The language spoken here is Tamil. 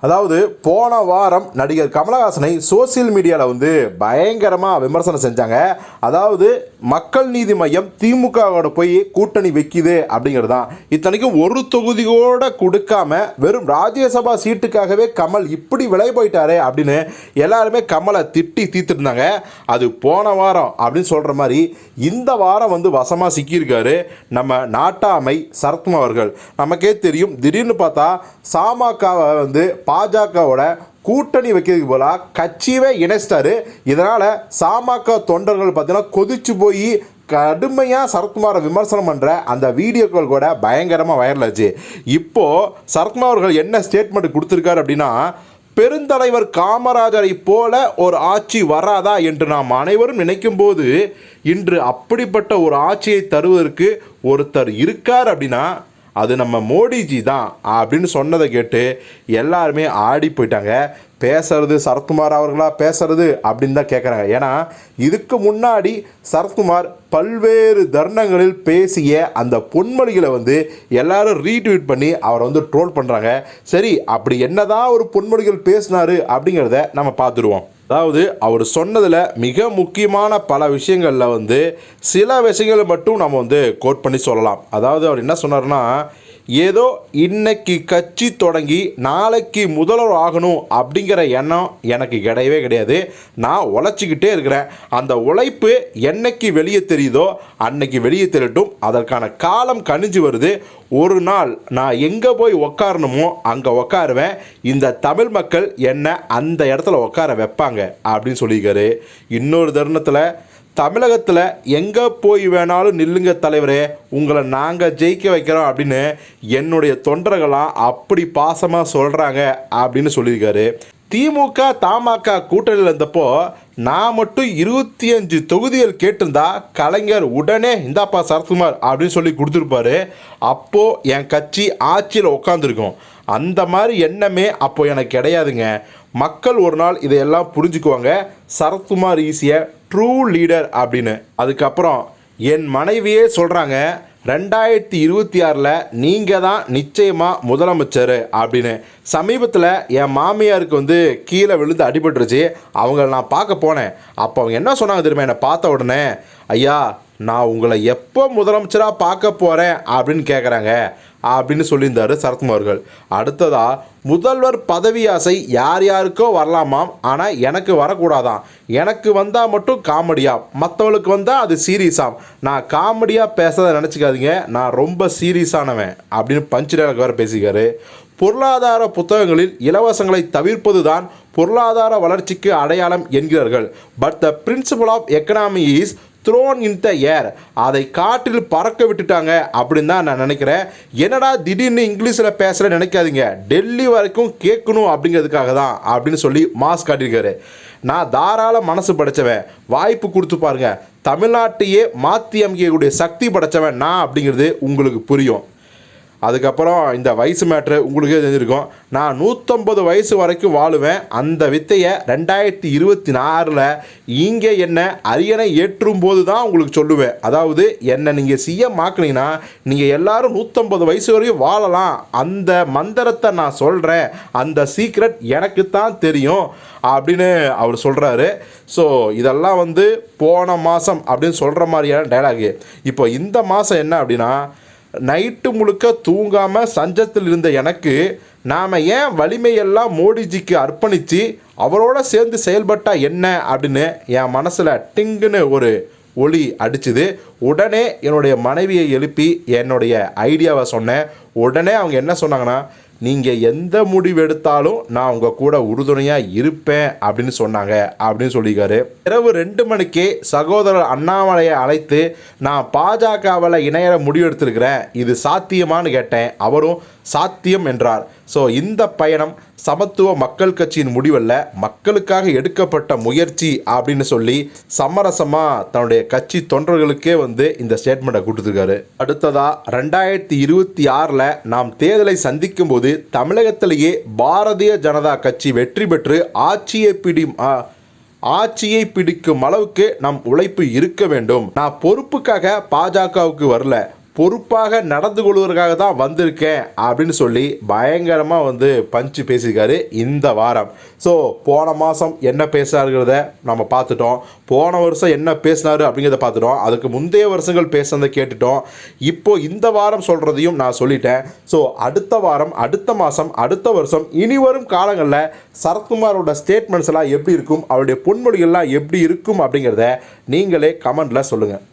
அதாவது போன வாரம் நடிகர் கமலஹாசனை சோசியல் மீடியாவில் வந்து பயங்கரமாக விமர்சனம் செஞ்சாங்க. அதாவது மக்கள் நீதி மையம் திமுகவோட போய் கூட்டணி வைக்குது அப்படிங்கிறது தான். இத்தனைக்கும் ஒரு தொகுதியோட கொடுக்காம வெறும் ராஜ்யசபா சீட்டுக்காகவே கமல் இப்படி விலை போயிட்டாரே அப்படின்னு எல்லாருமே கமலை திட்டி தீர்த்துருந்தாங்க. அது போன வாரம் அப்படின்னு சொல்கிற மாதிரி இந்த வாரம் வந்து வசமாக சிக்கியிருக்காரு நம்ம நாட்டாமை சரத்மா அவர்கள். நமக்கே தெரியும் திடீர்னு பார்த்தா சாமகவை வந்து பாஜகவோட கூட்டணி வைக்கிறதுக்கு போல கட்சியவே இணைச்சிட்டாரு. இதனால் சாமக தொண்டர்கள் பார்த்தீங்கன்னா கொதிச்சு போய் கடுமையாக சரத்குமாரை விமர்சனம் பண்ணுற அந்த வீடியோக்கள் கூட பயங்கரமாக வைரல் ஆச்சு. இப்போது சரத்குமார் அவர்கள் என்ன ஸ்டேட்மெண்ட் கொடுத்துருக்காரு அப்படின்னா பெருந்தலைவர் காமராஜரை போல ஒரு ஆட்சி வராதா என்று நாம் அனைவரும் நினைக்கும் போது இன்று அப்படிப்பட்ட ஒரு ஆட்சியை தருவதற்கு ஒருத்தர் இருக்கார் அப்படின்னா அது நம்ம மோடிஜி தான் அப்படின்னு சொன்னதை கேட்டு எல்லாருமே ஆடி போயிட்டாங்க. பேசுறது சரத்குமார் அவர்களா பேசுறது அப்படின்னு தான் கேட்குறாங்க ஏன்னா இதுக்கு முன்னாடி சரத்குமார் பல்வேறு தருணங்களில் பேசிய அந்த பொன்மொழிகளை வந்து எல்லாரும் ரீட்வீட் பண்ணி அவரை வந்து ட்ரோல் பண்ணுறாங்க சரி அப்படி என்னதான் ஒரு பொன்மொழிகள் பேசினார் அப்படிங்கிறத நம்ம பார்த்துருவோம். அதாவது அவர் சொன்னதில் மிக முக்கியமான பல விஷயங்களில் வந்து சில விஷயங்களை மட்டும் நம்ம வந்து கோட் பண்ணி சொல்லலாம். அதாவது அவர் என்ன சொன்னார்னா ஏதோ இன்னைக்கு கட்சி தொடங்கி நாளைக்கு முதல்வர் ஆகணும் அப்படிங்கிற எண்ணம் எனக்கு கிடையவே கிடையாது. நான் உழைச்சிக்கிட்டே இருக்கிறேன். அந்த உழைப்பு என்னைக்கு வெளியே தெரியுதோ அன்னைக்கு வெளியே தெரியட்டும். அதற்கான காலம் கணிஞ்சு வருது. ஒரு நாள் நான் எங்கே போய் உக்காரணுமோ அங்கே உக்காருவேன். இந்த தமிழ் மக்கள் என்னை அந்த இடத்துல உட்கார வைப்பாங்க அப்படின்னு சொல்லியிருக்காரு. இன்னொரு தருணத்தில் தமிழகத்தில் எங்கே போய் வேணாலும் நில்லுங்க தலைவரே உங்களை நாங்கள் ஜெயிக்க வைக்கிறோம் அப்படின்னு என்னுடைய தொண்டர்களாம் அப்படி பாசமாக சொல்கிறாங்க அப்படின்னு சொல்லியிருக்காரு. திமுக தமாக கூட்டணியில் இருந்தப்போ நான் மட்டும் இருபத்தி அஞ்சு தொகுதிகள் கேட்டிருந்தா கலைஞர் உடனே இந்தாப்பா சரத்குமார் அப்படின்னு சொல்லி கொடுத்துருப்பாரு. அப்போது என் கட்சி ஆட்சியில் உட்காந்துருக்கும் அந்த மாதிரி எண்ணமே அப்போ எனக்கு கிடையாதுங்க. மக்கள் ஒரு நாள் இதையெல்லாம் புரிஞ்சுக்குவாங்க. சரத்குமார் ஈஸியாக ட்ரூ லீடர் அப்படின்னு. அதுக்கப்புறம் என் மனைவியே சொல்கிறாங்க ரெண்டாயிரத்தி இருபத்தி ஆறில் நீங்கள் தான் நிச்சயமாக முதலமைச்சர் அப்படின்னு. சமீபத்தில் என் மாமியாருக்கு வந்து கீழே விழுந்து அடிபட்டுருச்சு. அவங்கள நான் பார்க்க போனேன். அப்போ அவங்க என்ன சொன்னாங்க தெரியுமா? என்னை பார்த்த உடனே ஐயா நான் உங்களை எப்போ முதலமைச்சராக பார்க்க போகிறேன் அப்படின்னு கேட்குறாங்க அப்படின்னு சொல்லியிருந்தார் சரத்குமார் அவர்கள். அடுத்ததாக முதல்வர் பதவி ஆசை யார் யாருக்கோ வரலாமாம். ஆனால் எனக்கு வரக்கூடாதாம் எனக்கு வந்தால் மட்டும் காமெடியாக மற்றவங்களுக்கு வந்தால் அது சீரியஸாம். நான் காமெடியாக பேசுறதை நினச்சிக்காதீங்க. நான் ரொம்ப சீரியஸானவன் அப்படின்னு பஞ்சு வேறு பேசிக்காரு பொருளாதார புத்தகங்களில் இலவசங்களை தவிர்ப்பது தான் பொருளாதார வளர்ச்சிக்கு அடையாளம் என்கிறார்கள். But the principle of economy is thrown in the air. அதை காற்றில் பறக்க விட்டுட்டாங்க அப்படின்னு தான் நான் நினைக்கிறேன். என்னடா திடீர்னு இங்கிலீஷில் பேசுகிற நினைக்காதீங்க. டெல்லி வரைக்கும் கேட்கணும் அப்படிங்கிறதுக்காக தான் அப்படின்னு சொல்லி மாஸ் காட்டியிருக்காரு. நான் தாராள மனசு படைச்சவன். வாய்ப்பு கொடுத்து பாருங்கள் தமிழ்நாட்டையே மாற்றி அமைக்கக்கூடிய சக்தி படைச்சவன் நான் அப்படிங்கிறது உங்களுக்கு புரியும். அதுக்கப்புறம் இந்த வயசு மேட்ரு உங்களுக்கே தெரிஞ்சிருக்கும். நான் நூற்றம்பது வயசு வரைக்கும் வாழுவேன். அந்த வித்தையை ரெண்டாயிரத்தி இருபத்தி நாலில் இங்கே என்ன அரியணை ஏற்றும் போது தான் உங்களுக்கு சொல்லுவேன். அதாவது என்னை நீங்கள் சிஎம் ஆக்குனீங்கன்னா நீங்கள் எல்லாரும் நூற்றம்பது வயசு வரையும் வாழலாம். அந்த மந்திரத்தை நான் சொல்கிறேன் அந்த சீக்ரெட் எனக்கு தான் தெரியும் அப்படின்னு அவர் சொல்கிறாரு ஸோ இதெல்லாம் வந்து போன மாதம் அப்படின்னு சொல்கிற மாதிரியான டைலாகு இப்போ இந்த மாதம் என்ன அப்படின்னா நைட்டு முழுக்க தூங்காமல் சஞ்சத்தில் இருந்த எனக்கு நாம் ஏன் வலிமையெல்லாம் மோடிஜிக்கு அர்ப்பணித்து அவரோட சேர்ந்து செயல்பட்டா என்ன அப்படின்னு என் மனசில் டிங்குன்னு ஒரு ஒளி அடிச்சுது. உடனே என்னுடைய மனைவியை எழுப்பி என்னுடைய ஐடியாவை சொன்னேன். உடனே அவங்க என்ன சொன்னாங்கன்னா நீங்கள் எந்த முடிவு எடுத்தாலும் நான் உங்கள் கூட உறுதுணையாக இருப்பேன் அப்படின்னு சொன்னாங்க அப்படின்னு சொல்லியிருக்காரு. இரவு ரெண்டு மணிக்கே சகோதரர் அண்ணாமலையை அழைத்து நான் பாஜகவில் இணைய முடிவு எடுத்திருக்கிறேன் இது சாத்தியமான்னு கேட்டேன். அவரும் சாத்தியம் என்றார். ஸோ இந்த பயணம் சமத்துவ மக்கள் கட்சியின் முடிவல்ல மக்களுக்காக எடுக்கப்பட்ட முயற்சி அப்படின்னு சொல்லி சமரசமாக தன்னுடைய கட்சி தொண்டர்களுக்கே வந்து இந்த ஸ்டேட்மெண்ட்டை கொடுத்துருக்காரு. அடுத்ததாக ரெண்டாயிரத்தி இருபத்தி ஆறில் நாம் தேர்தலை சந்திக்கும் போது தமிழகத்திலேயே பாரதிய ஜனதா கட்சி வெற்றி பெற்று ஆட்சியை பிடி ஆட்சியை பிடிக்கும் அளவுக்கு நம் உழைப்பு இருக்க வேண்டும். நான் பொறுப்புக்காக பாஜகவுக்கு வரல. பொறுப்பாக நடந்து கொள்வதற்காக தான் வந்திருக்கேன் அப்படின்னு சொல்லி பயங்கரமாக வந்து பஞ்சு பேசியிருக்காரு இந்த வாரம். ஸோ போன மாதம் என்ன பேசுறாருங்கிறத நம்ம பார்த்துட்டோம். போன வருஷம் என்ன பேசினாரு அப்படிங்கிறத பார்த்துட்டோம். அதுக்கு முந்தைய வருஷங்கள் பேசுனதை கேட்டுட்டோம். இப்போ இந்த வாரம் சொல்கிறதையும் நான் சொல்லிட்டேன். ஸோ அடுத்த வாரம் அடுத்த மாதம் அடுத்த வருஷம் இனி வரும் காலங்களில் சரத்குமாரோட ஸ்டேட்மெண்ட்ஸ் எல்லாம் எப்படி இருக்கும்? அவருடைய பொன்மொழிகள்லாம் எப்படி இருக்கும் அப்படிங்கிறத நீங்களே கமெண்டில் சொல்லுங்கள்